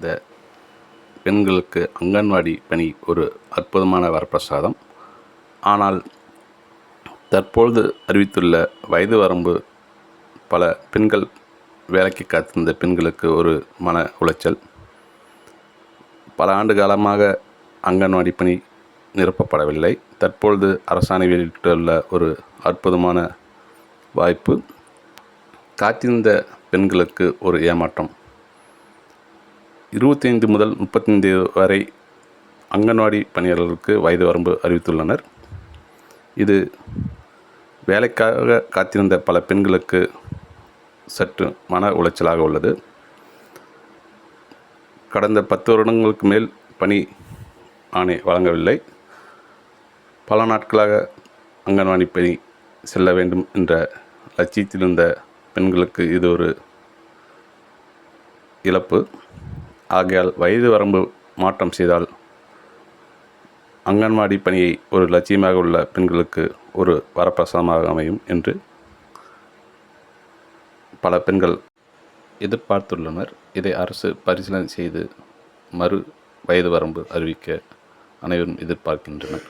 இந்த பெண்களுக்கு அங்கன்வாடி பணி ஒரு அற்புதமான வரப்பிரசாதம். ஆனால் தற்பொழுது அறிவித்துள்ள வயது வரம்பு பல பெண்கள் வேலைக்கு காத்திருந்த பெண்களுக்கு ஒரு மன உளைச்சல். பல ஆண்டு காலமாக அங்கன்வாடி பணி நிரப்பப்படவில்லை. தற்பொழுது அரசாணை வெளியிட்டுள்ள ஒரு அற்புதமான வாய்ப்பு காத்திருந்த பெண்களுக்கு ஒரு ஏமாற்றம். இருபத்தைந்து முதல் முப்பத்தைந்து வரை அங்கன்வாடி பணியாளர்களுக்கு வயது வரம்பு அறிவித்துள்ளனர். இது வேலைக்காக காத்திருந்த பல பெண்களுக்கு சற்று மன உளைச்சலாக உள்ளது. கடந்த பத்து வருடங்களுக்கு மேல் பணி ஆணை வழங்கவில்லை. பல நாட்களாக அங்கன்வாடி பணி செல்ல வேண்டும் என்ற லட்சியத்தில் இருந்த பெண்களுக்கு இது ஒரு இழப்பு. ஆகையால் வயது வரம்பு மாற்றம் செய்தால் அங்கன்வாடி பணியை ஒரு லட்சியமாக உள்ள பெண்களுக்கு ஒரு வரப்பிரசாதமாக அமையும் என்று பல பெண்கள் எதிர்பார்த்துள்ளனர். இதை அரசு பரிசீலனை செய்து மறு வயது வரம்பு அறிவிக்க அனைவரும் எதிர்பார்க்கின்றனர்.